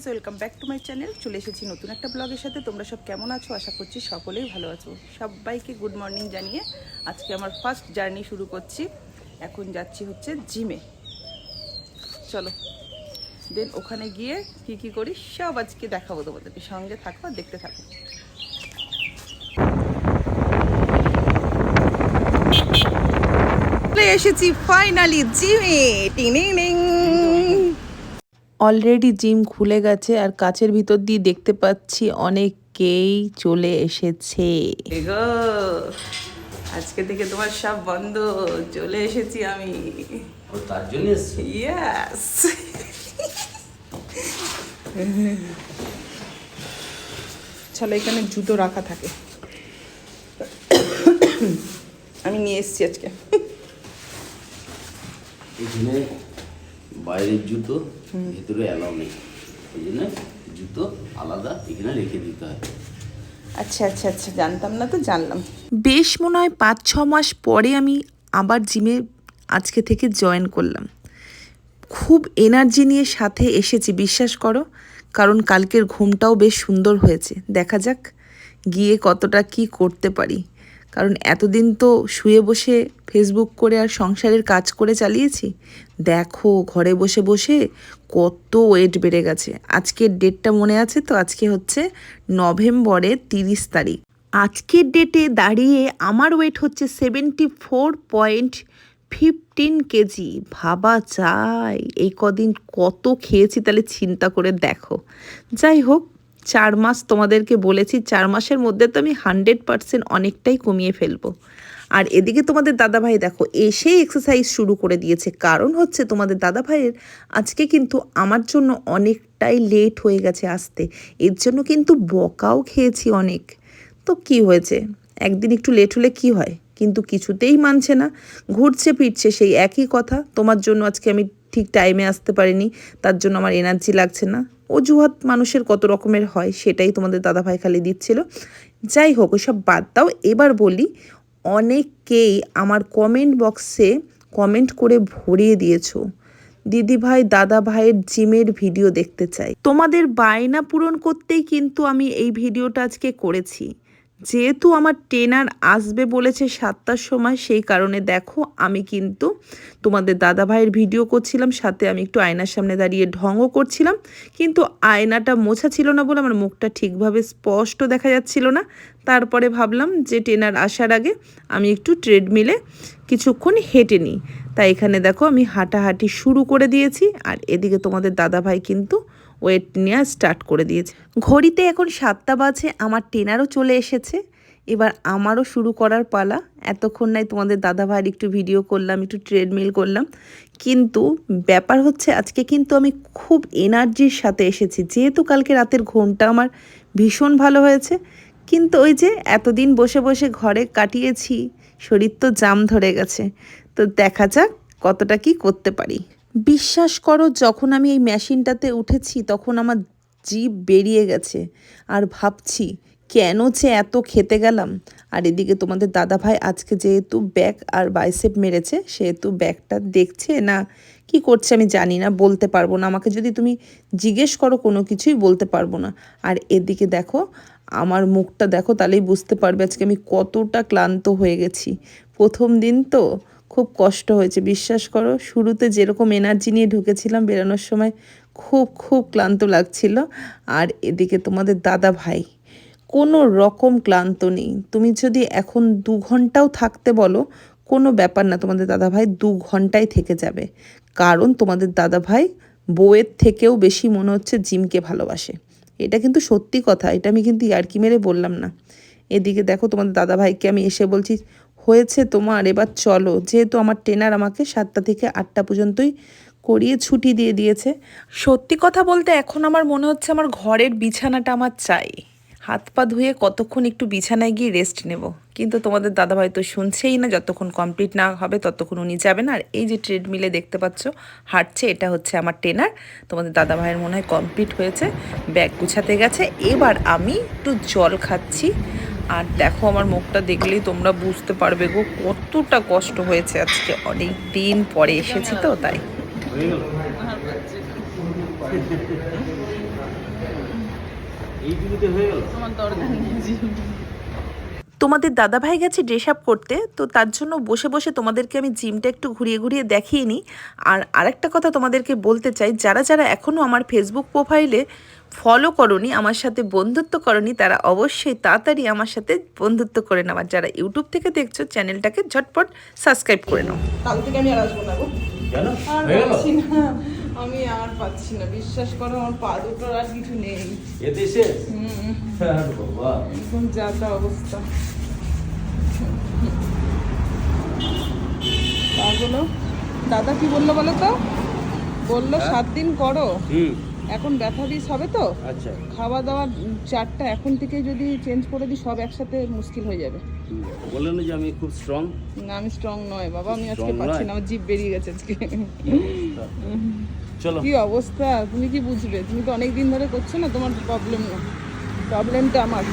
Guys welcome back to my channel চলে এসেছি নতুন একটা ব্লগের সাথে। তোমরা সব কেমন আছো? আশা করছি সকলেই ভালো আছো। সবাইকে গুড মর্নিং জানিয়ে আজকে আমার ফার্স্ট জার্নি শুরু করছি। এখন যাচ্ছি হচ্ছে জিমে চলো। দেন ওখানে গিয়ে কি কি করি সব আজকে দেখাবো তোমাদেরকে। সঙ্গে থাকো দেখতে থাকো। এসেছি ফাইনালি জিমে টিং টিং অলরেডি জিম খুলে গেছে আর কাছের ভিতর দিয়ে দেখতে পাচ্ছি অনেকেই চলে এসেছে। গো আজকে থেকে তোমার সব বন্ধ চলে এসেছি আমি। ও তার জন্য ইয়াস চলো এখানে জুতো রাখা থাকে। আমি নিয়ে এসেছি আজকে। এখানে বাইরের জুতো ভেতরে অ্যালাউ নেই। ওই জন্য জুতো আলাদা এখানে রেখে দিতে হয়। আচ্ছা আচ্ছা আচ্ছা জানতাম না তো, জানলাম। বেশ মনে হয় পাঁচ, ছ মাস পরে আমি আবার জিমে আজকে থেকে জয়েন করলাম। খুব এনার্জি নিয়ে সাথে এসেছি, বিশ্বাস করো। কারণ কালকের ঘুমটাও বেশ সুন্দর হয়েছে। দেখা যাক গিয়ে কতটা কি করতে পারি। কারণ এতদিন তো শুয়ে বসে ফেসবুক করে আর সংসারের কাজ করে চালিয়েছি। দেখো, ঘরে বসে বসে কত ওয়েট বেড়ে গেছে। আজকের ডেটটা মনে আছে তো? আজকে হচ্ছে নভেম্বরের তিরিশ তারিখ। আজকের ডেটে দাঁড়িয়ে আমার ওয়েট হচ্ছে seventy four point fifteen kg. ভাবা চাই এই কদিন কত খেয়েছি তাহলে চিন্তা করে দেখো। যাই হোক চার মাস তোমাদেরকে বলেছি, চার মাসের মধ্যে তো আমি হান্ড্রেড পারসেন্ট অনেকটাই কমিয়ে ফেলব। আর এদিকে তোমাদের দাদাভাই দেখো, এসেই এক্সারসাইজ শুরু করে দিয়েছে। কারণ হচ্ছে তোমাদের দাদাভাইয়ের আজকে কিন্তু আমার জন্য অনেকটাই লেট হয়ে গেছে আসতে। এর জন্য কিন্তু বকাও খেয়েছি অনেক। তো কি হয়েছে? একদিন একটু লেট হলে কি হয়? কিন্তু কিছুতেই মানছে না। ঘুরছে, ফিরছে, সেই একই কথা। তোমার জন্য আজকে আমি ঠিক টাইমে আসতে পারিনি। তার জন্য আমার এনার্জি লাগছে না। অজুহাত মানুষের কত রকমের হয় সেটাই তোমাদের দাদাভাই খালি দিচ্ছিল। যাই হোক ওসব বাদ দাও। এবার বলি, অনেককেই আমার কমেন্ট বক্সে কমেন্ট করে ভরিয়ে দিয়েছ। দিদি ভাই দাদা ভাইয়ের জিমের ভিডিও দেখতে চাই। তোমাদের বায়না পূরণ করতেই কিন্তু আমি এই ভিডিওটা আজকে করেছি। যেহেতু আমার ট্রেনার আসবে বলেছে সাতটার সময়, সেই কারণে দেখো আমি কিন্তু তোমাদের দাদা ভাইয়ের ভিডিও করছিলাম, সাথে আমি একটু আয়নার সামনে দাঁড়িয়ে ঢঙও করছিলাম, কিন্তু আয়নাটা মোছা ছিল না বলে আমার মুখটা ঠিকভাবে স্পষ্ট দেখা যাচ্ছিল না। তারপরে ভাবলাম যে ট্রেনার আসার আগে আমি একটু ট্রেডমিলে কিছুক্ষণ হেঁটে নিই। তাই এখানে দেখো আমি হাঁটাহাঁটি শুরু করে দিয়েছি, আর এদিকে তোমাদের দাদা ভাই কিন্তু ওয়েট নেওয়া স্টার্ট করে দিয়েছে। ঘড়িতে এখন সাতটা বাজে, আমার ট্রেনারও চলে এসেছে। এবার আমারও শুরু করার পালা। এতক্ষণ নাই তোমাদের দাদা ভাইয়ের একটু ভিডিও করলাম, একটু ট্রেডমিল করলাম। কিন্তু ব্যাপার হচ্ছে, আজকে কিন্তু আমি খুব এনার্জির সাথে এসেছি। যেহেতু কালকে রাতের ঘুমটা আমার ভীষণ ভালো হয়েছে, কিন্তু ওই যে এতদিন বসে বসে ঘরে কাটিয়েছি, শরীর তো জাম ধরে গেছে। তো দেখা যাক কতটা কি করতে পারি। বিশ্বাস করো, যখন আমি এই মেশিনটাতে উঠেছি, তখন আমার জিভ বেরিয়ে গেছে। আর ভাবছি, কেন যে এত খেতে গেলাম? আর এদিকে তোমাদের দাদা ভাই আজকে যেহেতু ব্যাক আর বাইসেপ মেরেছে, সেহেতু ব্যাকটা দেখছে না, কি করছে আমি জানি না, বলতে পারব না। আমাকে যদি তুমি জিজ্ঞেস করো, কোনো কিছুই বলতে পারব না। আর এদিকে দেখো, আমার মুখটা দেখো, তাহলেই বুঝতে পারবে আজকে আমি কতটা ক্লান্ত হয়ে গেছি। প্রথম দিন তো খুব কষ্ট হয়েছে। বিশ্বাস করো, শুরুতে যেরকম এনার্জি নিয়ে ঢুকেছিলাম বেরোনোর সময়, খুব খুব ক্লান্ত লাগছিল। আর এদিকে তোমাদের দাদা ভাই, কোনো রকম ক্লান্ত নেই। তুমি যদি এখন দু ঘন্টাও থাকতে বলো, কোনো ব্যাপার না, তোমাদের দাদা ভাই দু ঘন্টায় থেকে যাবে। কারণ তোমাদের দাদা ভাই বউয়ের থেকেও বেশি মনে হচ্ছে জিমকে ভালোবাসে। এটা কিন্তু সত্যি কথা, এটা আমি কিন্তু ইয়ার্কি মেরে বললাম না। এদিকে দেখো তোমাদের দাদা ভাইকে আমি এসে বলছি হয়েছে তোমার, এবার চলো। যেহেতু আমার ট্রেনার আমাকে সাতটা থেকে আটটা পর্যন্তই করিয়ে ছুটি দিয়ে দিয়েছে। সত্যি কথা বলতে এখন আমার মনে হচ্ছে আমার ঘরের বিছানাটা আমার চাই। হাত পা ধুয়ে কতক্ষণ একটু বিছানায় গিয়ে রেস্ট নেব। কিন্তু তোমাদের দাদাভাই তো শুনছেই না, যতক্ষণ কমপ্লিট না হবে ততক্ষণ উনি যাবেন। আর এই যে ট্রেডমিলে দেখতে পাচ্ছ, হাঁটছে, এটা হচ্ছে আমার ট্রেনার তোমাদের দাদাভাইয়ের মনে হয় কমপ্লিট হয়েছে, ব্যাগ গুছাতে গেছে। এবার আমি একটু জল খাচ্ছি। আর দেখো আমার মুখটা দেখলেই তোমরা বুঝতে পারবে গো, কতটা কষ্ট হয়েছে আজকে। অনেক দিন পরে এসেছি তো, তাই। তোমাদের দাদাভাই গেছে ড্রেস আপ করতে, তো তার জন্য বসে বসে তোমাদেরকে আমি জিমটা একটু ঘুরিয়ে ঘুরিয়ে দেখিয়ে নিই। আর আরেকটা কথা তোমাদেরকে বলতে চাই, যারা যারা এখনও আমার ফেসবুক প্রোফাইলে ফলো করনি আমার সাথে বন্ধুত্ব করনি তারা অবশ্যই তাড়াতাড়ি আমার সাথে বন্ধুত্ব করে নাও আর যারা ইউটিউব থেকে দেখছ চ্যানেলটাকে ঝটপট সাবস্ক্রাইব করে নাও। কাল থেকে আমি আর আসব না হয়ে আমি আর পাচ্ছি না। বিশ্বাস করো আমার পা দুটোর আর কিছু নেই। একদম যা তা অবস্থা। পাগুলো দাদা কি বলল বলো তো? বলল সাত দিন করো। হুম। এখন ব্যথা দিস হবে তো? আচ্ছা। খাওয়া দাওয়া চারটা এখন থেকে যদি চেঞ্জ করে দিই সব একসাথে মুশকিল হয়ে যাবে। বললেন যে আমি খুব স্ট্রং না আমি স্ট্রং নয় বাবা আমি আজকে পাচ্ছি না আমার জিভ বেরিয়ে গেছে আজকে। চলো। কি অবস্থা? তুমি কি বুঝবে? তুমি তো অনেক দিন ধরে করছ না তোমার প্রবলেম না। প্রবলেমটা আমার।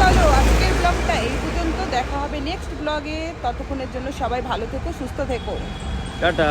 চলো আজকের ব্লগটা এই পর্যন্ত। দেখা হবে নেক্সট ব্লগে ততক্ষণের জন্য সবাই ভালো থেকো সুস্থ থেকো। টাটা।